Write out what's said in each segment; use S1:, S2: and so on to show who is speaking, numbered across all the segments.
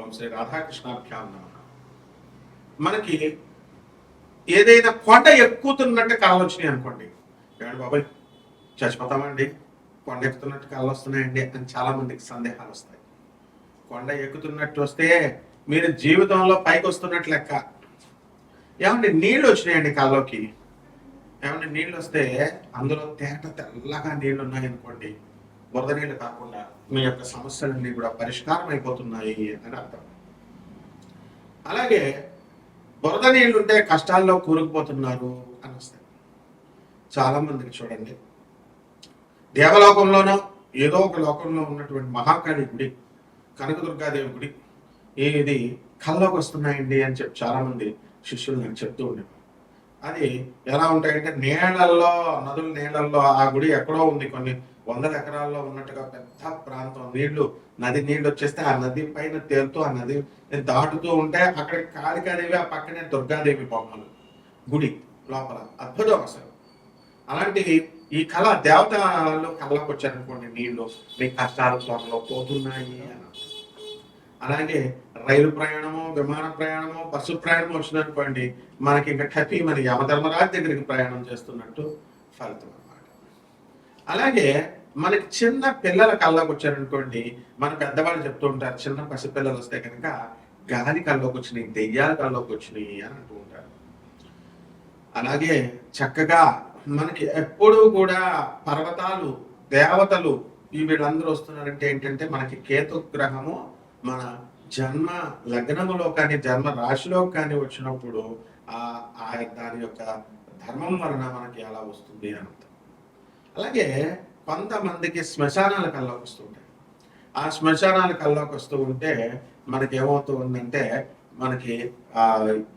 S1: ఓం శ్రీ రాధాకృష్ణాభ్యాం నమ. మనకి ఏదైనా కొండ ఎక్కుతున్నట్టు కాలు వచ్చినాయి అనుకోండి. ఏమండి బాబాయ్ చచ్చిపోతామండి. కొండ ఎక్కుతున్నట్టు కాలు వస్తున్నాయండి అని చాలా మందికి సందేహాలు వస్తాయి. కొండ ఎక్కుతున్నట్టు వస్తే మీరు జీవితంలో పైకి వస్తున్నట్టు లెక్క. ఏమండి నీళ్ళు వచ్చినాయండి కాళ్ళలోకి? ఏమండి నీళ్ళు వస్తే అందులో తేట తెల్లగా నీళ్ళు ఉన్నాయనుకోండి. బురద నీళ్ళు కాకుండా మీ యొక్క సమస్యలన్నీ కూడా పరిష్కారం అయిపోతున్నాయి అని అర్థం. అలాగే బురద నీళ్ళు ఉంటే కష్టాల్లో కూరుకుపోతున్నారు అని వస్తాయి. చాలామందికి చూడండి. దేవలోకంలోనో ఏదో ఒక లోకంలో ఉన్నటువంటి మహాకాళి గుడి కనకదుర్గాదేవి గుడి ఇది కల్లోకి వస్తున్నాయండి అని చెప్పి చాలా మంది శిష్యులు నాకు చెప్తూ ఉండేవారు. అది ఎలా ఉంటాయంటే నీళ్ళల్లో నదుల నీళ్ళల్లో ఆ గుడి ఎక్కడో ఉంది కొన్ని వందల ఎకరాల్లో ఉన్నట్టుగా పెద్ద ప్రాంతం. నీళ్ళు నది నీళ్ళు వచ్చేస్తే ఆ నది పైన తేలుతూ ఆ నది దాటుతూ ఉంటే అక్కడ కాళికాదేవి ఆ పక్కనే దుర్గాదేవి బొమ్మలు. గుడి లోపల అద్భుతం అసలు. అలాంటి ఈ కళ దేవతలు కళ్ళకు వచ్చారనుకోండి నీళ్ళు. మీ కష్టాలు త్వరలో పోతున్నాయి అని అలాగే రైలు ప్రయాణము విమాన ప్రయాణము బస్సు ప్రయాణం వచ్చిందనుకోండి మనకి ఇంకా కపి మన యమధర్మరాజు దగ్గరికి ప్రయాణం చేస్తున్నట్టు ఫలితం. అలాగే మనకి చిన్న పిల్లల కళ్ళకు వచ్చారనుకోండి మన పెద్దవాళ్ళు చెప్తూ ఉంటారు చిన్న పసిపిల్లలు వస్తే కనుక గాలి కళ్ళలోకి వచ్చినాయి దెయ్యాల కళ్ళలోకి వచ్చినాయి అని అంటూ ఉంటారు. అలాగే చక్కగా మనకి ఎప్పుడూ కూడా పర్వతాలు దేవతలు ఈ వీళ్ళందరూ వస్తున్నారంటే ఏంటంటే మనకి కేతు గ్రహము మన జన్మ లగ్నములో కానీ జన్మ రాశిలో కానీ వచ్చినప్పుడు ఆ ఆ దాని యొక్క ధర్మం వలన మనకి ఎలా వస్తుంది అని అలాగే కొంతమందికి శ్మశానాల కల్లోకి వస్తుంటాయి ఆ శ్మశానాల కల్లోకి వస్తూ ఉంటే మనకి ఏమవుతూ ఉందంటే మనకి ఆ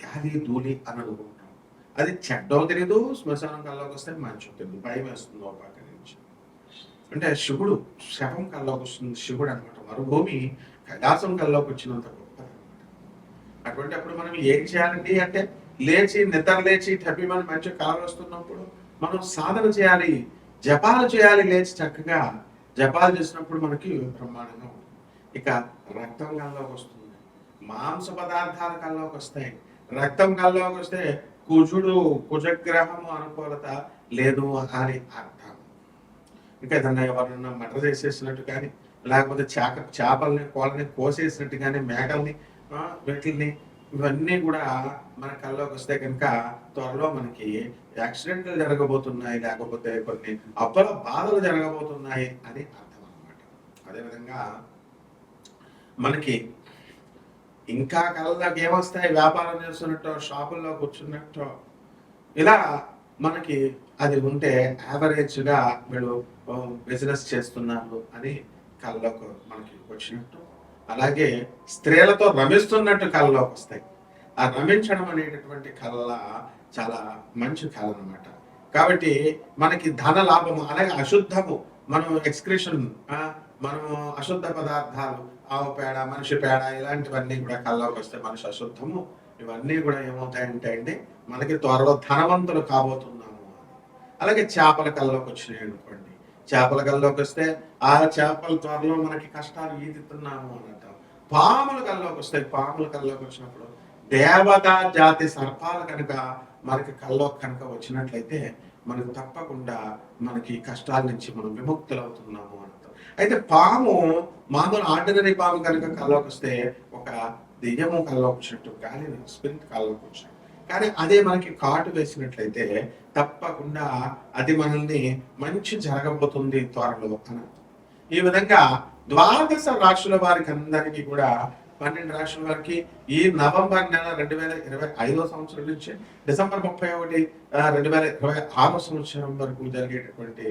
S1: గాలి ధూళి అని అనుకుంటాం. అది చెడ్డో తెలియదు శ్మశానం కల్లోకి వస్తే మంచి తెలియదు భయం వేస్తుంది ఒక పక్క నుంచి. అంటే శివుడు శవం కల్లోకి వస్తుంది శివుడు అనమాట మరుభూమి కైలాసం కల్లోకి వచ్చినంత గొప్ప అటువంటి అప్పుడు మనం ఏం చేయాలండి అంటే లేచి నిద్ర లేచి తప్పి మనం మంచి కాలు వస్తున్నప్పుడు మనం సాధన చేయాలి. జపాలు చేయాలి లేచి చక్కగా జపాలు చేసినప్పుడు మనకి బ్రహ్మాండంగా ఇక రక్తం కల్లోకి వస్తుంది. మాంస పదార్థాలు కల్లోకి వస్తాయి. రక్తం కల్లోకి వస్తే కుజుడు కుజగ్రహము అనుకూలత లేదు అని అర్థం. ఇంకా ఏదన్నా ఎవరన్నా మటర్ చేసేసినట్టు కానీ లేకపోతే చేప చేపల్ని కోళ్ళని కోసేసినట్టు కానీ మేకల్ని వీటిల్ని ఇవన్నీ కూడా మన కల్లోకి వస్తే కనుక త్వరలో మనకి యాక్సిడెంట్లు జరగబోతున్నాయి లేకపోతే కొన్ని అప్పల బాధలు జరగబోతున్నాయి అని అర్థం అనమాట అదేవిధంగా మనకి ఇంకా కళ్ళకి ఏమొస్తాయి? వ్యాపారం చేస్తున్నట్టు షాపుల్లో కూర్చున్నట్టు ఇలా మనకి అది ఉంటే యావరేజ్గా వీళ్ళు బిజినెస్ చేస్తున్నారు అని కళ్ళలోకి మనకి వచ్చినట్టు అలాగే స్త్రీలతో రమిస్తున్నట్టు కళలోకి వస్తాయి. ఆ రమించడం అనేటటువంటి కళ చాలా మంచి కళ అనమాట కాబట్టి మనకి ధన లాభము అలాగే అశుద్ధము మనం ఎక్స్క్రిషన్ మనము అశుద్ధ పదార్థాలు ఆవు పేడ మనిషి పేడ ఇలాంటివన్నీ కూడా కళ్ళలోకి వస్తే మనిషి అశుద్ధము. ఇవన్నీ కూడా ఏమవుతాయంటే అండి మనకి త్వరలో ధనవంతులు కాబోతున్నాము. అలాగే చేపల కళ్ళలోకి వచ్చినాయి అనుకోండి. చేపల కళ్ళలోకి వస్తే ఆ చేపల త్వరలో మనకి కష్టాలు ఈదుతున్నాము అని అంటాం. పాముల కళ్ళలోకి వస్తాయి పాముల కళ్ళలోకి వచ్చినప్పుడు దేవతా జాతి సర్పాలు కనుక మనకి కళ్ళలోకి కనుక వచ్చినట్లయితే మనకు తప్పకుండా మనకి కష్టాల నుంచి మనం విముక్తులు అవుతున్నాము అని అయితే పాము మామూలు ఆర్డినరీ పాము కనుక కళ్ళలోకి వస్తే ఒక దెయ్యము కళ్ళలోకి వచ్చినట్టు గాలి స్పిరిట్ కళ్ళలోకి వచ్చినట్టు కానీ అదే మనకి కాటు వేసినట్లయితే తప్పకుండా అది మనల్ని మంచి జరగబోతుంది త్వరలో అని ఈ విధంగా ద్వాదశ రాశుల వారికి అందరికీ కూడా పన్నెండు రాష్ట్రాల వారికి ఈ నవంబర్ నెల రెండు వేల ఇరవై ఐదో సంవత్సరం నుంచి డిసెంబర్ ముప్పై ఒకటి రెండు వేల ఇరవై ఆరో సంవత్సరం వరకు జరిగేటటువంటి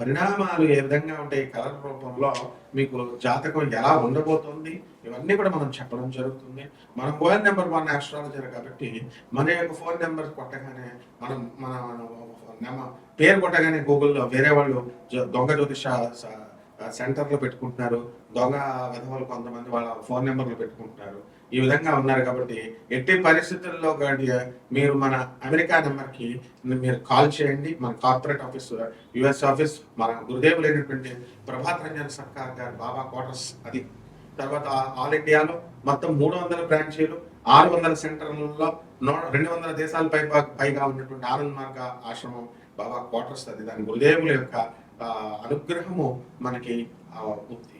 S1: పరిణామాలు ఏ విధంగా ఉంటాయి కలర్ రూపంలో మీకు జాతకం ఎలా ఉండబోతుంది ఇవన్నీ కూడా మనం చెప్పడం జరుగుతుంది. మన ఫోన్ నెంబర్ వన్ ఆస్ట్రాలజర్ కాబట్టి మన యొక్క ఫోన్ నెంబర్ కొట్టగానే మనం మన నెమ- పేరు కొట్టగానే గూగుల్లో వేరే వాళ్ళు దొంగ జ్యోతిష సెంటర్లో సెంటర్లు పెట్టుకుంటున్నారు. దొంగ విధవలు కొంతమంది వాళ్ళ ఫోన్ నెంబర్లు పెట్టుకుంటున్నారు. ఈ విధంగా ఉన్నారు కాబట్టి ఎట్టి పరిస్థితుల్లో కానీ మీరు మన అమెరికా నెంబర్కి మీరు కాల్ చేయండి. మన కార్పొరేట్ ఆఫీస్ యుఎస్ ఆఫీస్ మన గురుదేవులైనటువంటి ప్రభాత్ రంజన్ సర్కార్ గారు బాబా క్వార్టర్స్ అది. తర్వాత ఆల్ ఇండియాలో మొత్తం మూడు వందల బ్రాంచీలు ఆరు వందల సెంటర్లలో రెండు వందల దేశాల పై పైగా ఉన్నటువంటి ఆనంద్ మార్గ ఆశ్రమం బాబా క్వార్టర్స్ అది. దాని గురుదేవుల యొక్క అనుగ్రహము మనకి ఉంది.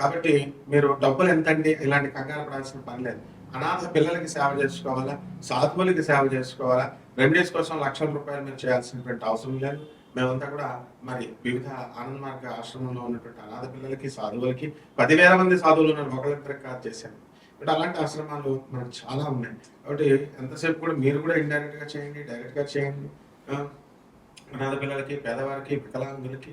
S1: కాబట్టి మీరు డబ్బులు ఎంతండి? ఇలాంటి కంగారు పడాల్సిన పని లేదు. అనాథ పిల్లలకి సేవ చేసుకోవాలా? సాధువులకి సేవ చేసుకోవాలా? రెమెడీస్ కోసం లక్షల రూపాయలు మీరు చేయాల్సినటువంటి అవసరం లేదు. మేమంతా కూడా మరి వివిధ ఆనంద మార్గ ఆశ్రమంలో ఉన్నటువంటి అనాథ పిల్లలకి సాధువులకి పదివేల మంది సాధువులు ఉన్నారు. ఒకరిద్దరికి కాదు చేశాను. ఇప్పుడు అలాంటి ఆశ్రమాలు మనకు చాలా ఉన్నాయి. కాబట్టి ఎంతసేపు కూడా మీరు కూడా ఇండైరెక్ట్గా చేయండి డైరెక్ట్గా చేయండి. అనాథ పిల్లలకి పేదవారికి వికలాంగులకి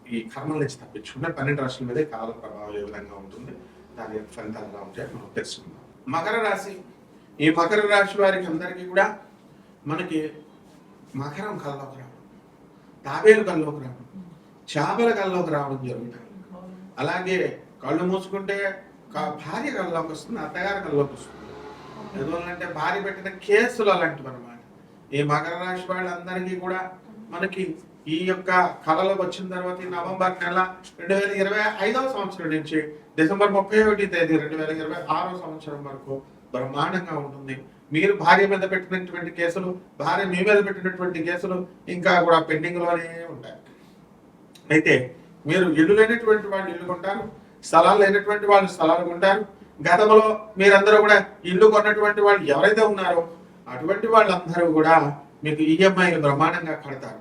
S1: ఈ కర్మల నుంచి తప్పించుకుంటే పన్నెండు రాశుల మీద కాల ప్రభావం ఏ విధంగా ఉంటుంది? దాని యొక్క ఫలితాలు ఎలా ఉంటాయో మనం తెలుసుకుందాం. మకర రాశి. ఈ మకర రాశి వారికి అందరికీ కూడా మనకి మకరం కల్లోకి రావడం తాబేలు కల్లోకి రావడం చేపల కల్లోకి రావడం జరుగుతుంది అలాగే కళ్ళు మూసుకుంటే భార్య కల్లోకి వస్తుంది అత్తగారి కల్లోకి వస్తుంది. ఎందువల్లంటే భార్య పెట్టిన కేసులు అలాంటివి అనమాట ఈ మకర రాశి వాళ్ళందరికీ కూడా మనకి ఈ యొక్క కళలు వచ్చిన తర్వాత ఈ నవంబర్ నెల రెండు వేల ఇరవై ఐదవ సంవత్సరం నుంచి డిసెంబర్ ముప్పై ఒకటి తేదీ రెండు వేల ఇరవై ఆరో సంవత్సరం వరకు బ్రహ్మాండంగా ఉంటుంది. మీరు భార్య మీద పెట్టినటువంటి కేసులు భార్య మీ మీద పెట్టినటువంటి కేసులు ఇంకా కూడా పెండింగ్లోనే ఉంటాయి. అయితే మీరు ఇల్లు లేనటువంటి వాళ్ళు ఇల్లు కొంటారు స్థలాలు లేనటువంటి వాళ్ళు స్థలాలు కొంటారు. గతంలో మీరందరూ కూడా ఇల్లు కొన్నటువంటి వాళ్ళు ఎవరైతే ఉన్నారో అటువంటి వాళ్ళందరూ కూడా మీకు ఈఎంఐలు బ్రహ్మాండంగా కడతారు.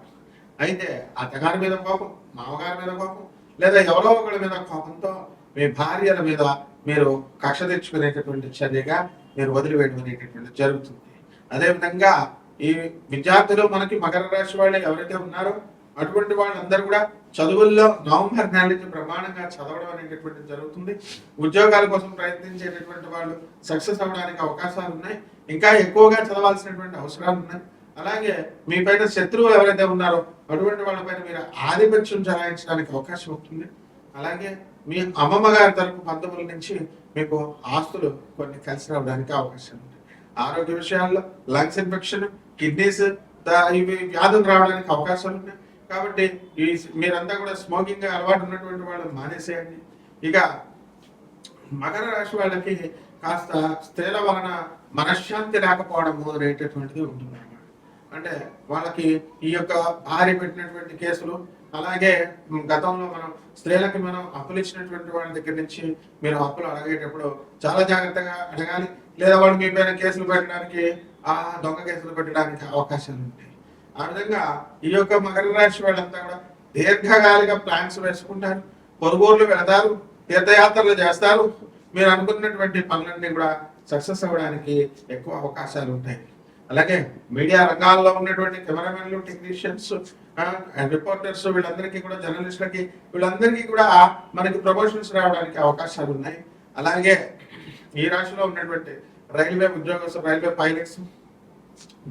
S1: అయితే అత్తగారి మీద కోపం మామగారి మీద కోపం లేదా ఎవరో ఒకరి మీద కోపంతో మీ భార్యల మీద మీరు కక్ష తెచ్చుకునేటటువంటి చర్యగా మీరు వదిలివేయడం అనేటటువంటి జరుగుతుంది. అదేవిధంగా ఈ విద్యార్థులు మనకి మకర రాశి వాళ్ళు ఎవరైతే ఉన్నారో అటువంటి వాళ్ళందరూ కూడా చదువుల్లో నవంబర్ నెల నుంచి ప్రమాణంగా చదవడం అనేటటువంటి జరుగుతుంది. ఉద్యోగాల కోసం ప్రయత్నించేటటువంటి వాళ్ళు సక్సెస్ అవ్వడానికి అవకాశాలు ఉన్నాయి. ఇంకా ఎక్కువగా చదవాల్సినటువంటి అవసరాలు ఉన్నాయి. అలాగే మీ పైన శత్రువులు ఎవరైతే ఉన్నారో అటువంటి వాళ్ళపైన మీరు ఆధిపత్యం చలాయించడానికి అవకాశం ఉంటుంది. అలాగే మీ అమ్మమ్మ గారి తరపు బంధువుల నుంచి మీకు ఆస్తులు కొన్ని కలిసి రావడానికి అవకాశం ఉంది. ఆరోగ్య విషయాల్లో లంగ్స్ ఇన్ఫెక్షన్ కిడ్నీస్ ఇవి వ్యాధులు రావడానికి అవకాశాలు ఉన్నాయి. కాబట్టి ఈ మీరంతా కూడా స్మోకింగ్ అలవాటు ఉన్నటువంటి వాళ్ళు మానేసేయండి. ఇక మకర రాశి వాళ్ళకి కాస్త స్త్రీల వలన మనశ్శాంతి లేకపోవడము అనేటటువంటిది ఉంటుంది. అంటే వాళ్ళకి ఈ యొక్క భార్య పెట్టినటువంటి కేసులు అలాగే గతంలో మనం స్త్రీలకి మనం అప్పులు ఇచ్చినటువంటి వాళ్ళ దగ్గర నుంచి మీరు అప్పులు అడగేటప్పుడు చాలా జాగ్రత్తగా అడగాలి. లేదా వాళ్ళు మీ పైన కేసులు పెట్టడానికి ఆ దొంగ కేసులు పెట్టడానికి అవకాశాలు ఉంటాయి. ఆ విధంగా ఈ యొక్క మకర రాశి వాళ్ళంతా కూడా దీర్ఘకాలిక ప్లాన్స్ వేసుకుంటారు. పొరుగుర్లు వెళతారు తీర్థయాత్రలు చేస్తారు. మీరు అనుకున్నటువంటి పనులన్నీ కూడా సక్సెస్ అవ్వడానికి ఎక్కువ అవకాశాలు ఉంటాయి. అలాగే మీడియా రంగాల్లో ఉన్నటువంటి కెమెరామెన్లు టెక్నీషియన్స్ రిపోర్టర్స్ వీళ్ళందరికీ కూడా జర్నలిస్టులకి వీళ్ళందరికీ కూడా మనకి ప్రమోషన్స్ రావడానికి అవకాశాలు ఉన్నాయి. అలాగే ఈ రాశిలో ఉన్నటువంటి రైల్వే ఉద్యోగస్తులు రైల్వే పైలట్స్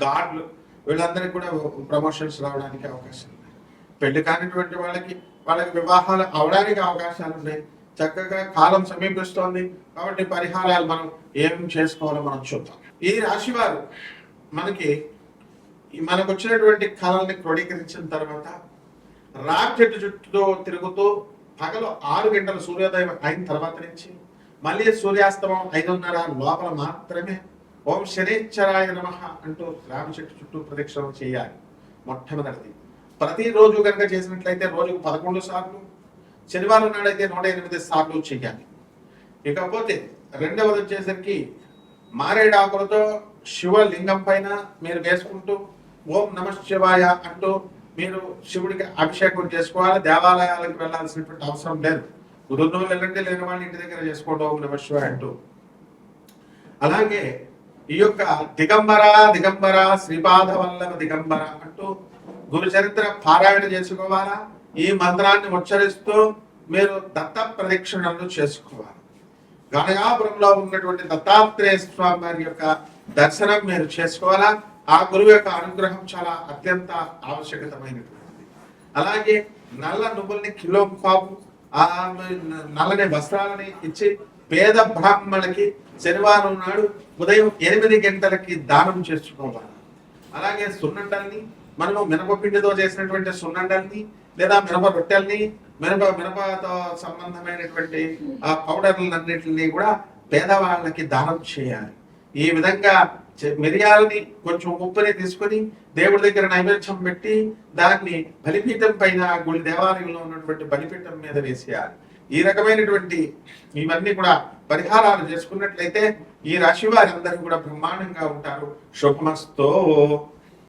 S1: గార్డులు వీళ్ళందరికీ కూడా ప్రమోషన్స్ రావడానికి అవకాశం ఉన్నాయి. పెళ్ళి కానిటువంటి వాళ్ళకి వాళ్ళకి వివాహాలు అవడానికి అవకాశాలు ఉన్నాయి. చక్కగా కాలం సమీపిస్తోంది. కాబట్టి పరిహారాలు మనం ఏం చేసుకోవాలో మనం చూద్దాం. ఈ రాశి వారు మనకి ఈ మనకు వచ్చినటువంటి కళల్ని క్రోడీకరించిన తర్వాత రాక్ చుట్టూ తిరుగుతూ పగలు ఆరు గంటల సూర్యోదయం అయిన తర్వాత నుంచి మళ్ళీ సూర్యాస్తమం ఐదున్నర లోపల మాత్రమే ఓం శనేశ్వరాయ నమ అంటూ రామ చెట్టు చుట్టూ ప్రదక్షిణం చేయాలి మొట్టమొదటిది. ప్రతిరోజు కనుక చేసినట్లయితే రోజుకు పదకొండు సార్లు శనివారం నాడైతే నూట ఎనిమిది సార్లు చేయాలి. ఇకపోతే రెండవది వచ్చేసరికి మారేడాకులతో శివలింగం పైన మీరు వేసుకుంటూ ఓం నమ శివాయ అంటూ మీరు శివుడికి అభిషేకం చేసుకోవాలి దేవాలయాలకు వెళ్ళాల్సినటువంటి అవసరం లేదు. కుదురునో వెళ్ళండి లేని వాళ్ళ ఇంటి దగ్గర చేసుకోవడం ఓం నమ శివాయ అంటూ. అలాగే ఈ యొక్క దిగంబర దిగంబర శ్రీపాద వల్లభ దిగంబర అంటూ గురు చరిత్ర పారాయణ చేసుకోవాలా? ఈ మంత్రాన్ని ఉచ్చరిస్తూ మీరు దత్త ప్రదక్షిణలు చేసుకోవాలి. గణగాపురంలో ఉన్నటువంటి దత్తాత్రేయ స్వామి వారి యొక్క దర్శనం మీరు చేసుకోవాలా? ఆ గురువు యొక్క అనుగ్రహం చాలా అత్యంత ఆవశ్యకతమైనటువంటిది. అలాగే నల్ల నువ్వుల్ని కిలో పాపు ఆ నల్లని వస్త్రాలని ఇచ్చి పేద బ్రాహ్మణులకి శనివారం నాడు ఉదయం ఎనిమిది గంటలకి దానం చేసుకోవాలి? అలాగే సున్నండల్ని మనము మినపపిండితో చేసినటువంటి సున్నండల్ని లేదా మినప రొట్టెల్ని మినప మినపతో సంబంధమైనటువంటి ఆ పౌడర్లన్నింటినీ కూడా పేదవాళ్ళకి దానం చేయాలి. ఈ విధంగా మిరియాలని కొంచెం ఉప్పుని తీసుకొని దేవుడి దగ్గర నైవేద్యం పెట్టి దాన్ని బలిపీఠం పైన గుడి దేవాలయంలో ఉన్నటువంటి బలిపీఠం మీద వేసేయాలి. ఈ రకమైనటువంటి ఇవన్నీ కూడా పరిహారాలు చేసుకున్నట్లయితే ఈ రాశి వారందరూ కూడా బ్రహ్మాండంగా ఉంటారు. శుభమస్తో.